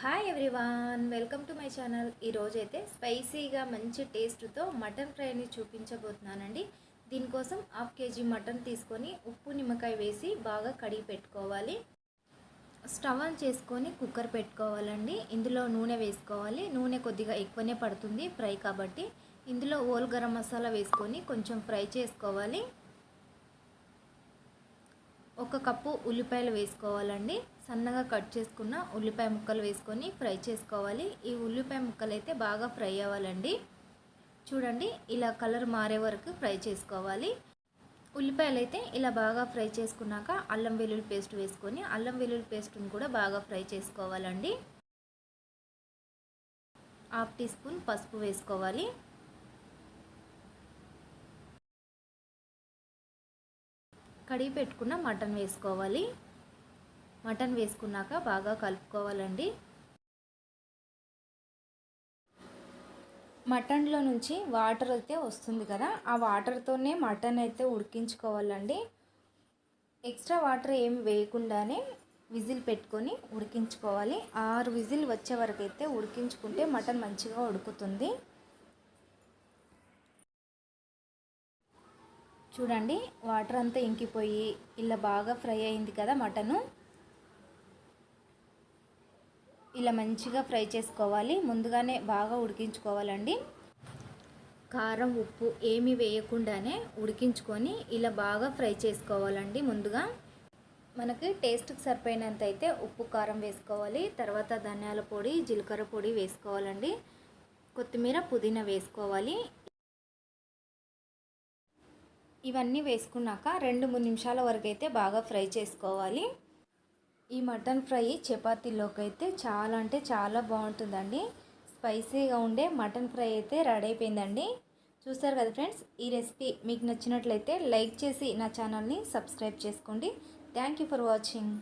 Hi everyone welcome to my channel ఈరోజైతే స్పైసీగా మంచి టేస్ట్తో మటన్ ఫ్రైని చూపించబోతున్నానండి. దీనికోసం హాఫ్ కేజీ మటన్ తీసుకొని ఉప్పు నిమ్మకాయ వేసి బాగా కడిగి పెట్టుకోవాలి. స్టవ్ ఆన్ చేసుకొని కుక్కర్ పెట్టుకోవాలండి. ఇందులో నూనె వేసుకోవాలి. నూనె కొద్దిగా ఎక్కువనే పడుతుంది ఫ్రై కాబట్టి. ఇందులో ఓల్ గరం మసాలా వేసుకొని కొంచెం ఫ్రై చేసుకోవాలి. ఒక కప్పు ఉల్లిపాయలు వేసుకోవాలండి. సన్నగా కట్ చేసుకున్న ఉల్లిపాయ ముక్కలు వేసుకొని ఫ్రై చేసుకోవాలి. ఈ ఉల్లిపాయ ముక్కలు అయితే బాగా ఫ్రై అవ్వాలండి. చూడండి ఇలా కలర్ మారే వరకు ఫ్రై చేసుకోవాలి. ఉల్లిపాయలు అయితే ఇలా బాగా ఫ్రై చేసుకున్నాక అల్లం వెల్లుల్లి పేస్ట్ వేసుకొని అల్లం వెల్లుల్లి పేస్ట్ని కూడా బాగా ఫ్రై చేసుకోవాలండి. హాఫ్ టీ స్పూన్ పసుపు వేసుకోవాలి. కడిగి పెట్టుకున్న మటన్ వేసుకోవాలి. మటన్ వేసుకున్నాక బాగా కలుపుకోవాలండి. మటన్లో నుంచి వాటర్ అయితే వస్తుంది కదా ఆ వాటర్తోనే మటన్ అయితే ఉడికించుకోవాలండి. ఎక్స్ట్రా వాటర్ ఏమి వేయకుండానే విజిల్ పెట్టుకొని ఉడికించుకోవాలి. ఆరు విజిల్ వచ్చే వరకు అయితే ఉడికించుకుంటే మటన్ మంచిగా ఉడుకుతుంది. చూడండి వాటర్ అంతా ఇంకిపోయి ఇలా బాగా ఫ్రై అయింది కదా మటను. ఇలా మంచిగా ఫ్రై చేసుకోవాలి. ముందుగానే బాగా ఉడికించుకోవాలండి. కారం ఉప్పు ఏమి వేయకుండానే ఉడికించుకొని ఇలా బాగా ఫ్రై చేసుకోవాలండి ముందుగా. మనకి టేస్ట్కి సరిపోయినంత అయితే ఉప్పు కారం వేసుకోవాలి. తర్వాత ధనియాల పొడి జీలకర్ర పొడి వేసుకోవాలండి. కొత్తిమీర పుదీనా వేసుకోవాలి. ఇవన్నీ వేసుకున్నాక రెండు మూడు నిమిషాల వరకు అయితే బాగా ఫ్రై చేసుకోవాలి. ఈ మటన్ ఫ్రై చపాతీలోకి అయితే చాలా అంటే చాలా బాగుంటుందండి. స్పైసీగా ఉండే మటన్ ఫ్రై అయితే రెడీ అయిపోయిందండి. చూస్తారు కదా ఫ్రెండ్స్ ఈ రెసిపీ మీకు నచ్చినట్లయితే లైక్ చేసి నా ఛానల్ని సబ్స్క్రైబ్ చేసుకోండి. Thank you for watching.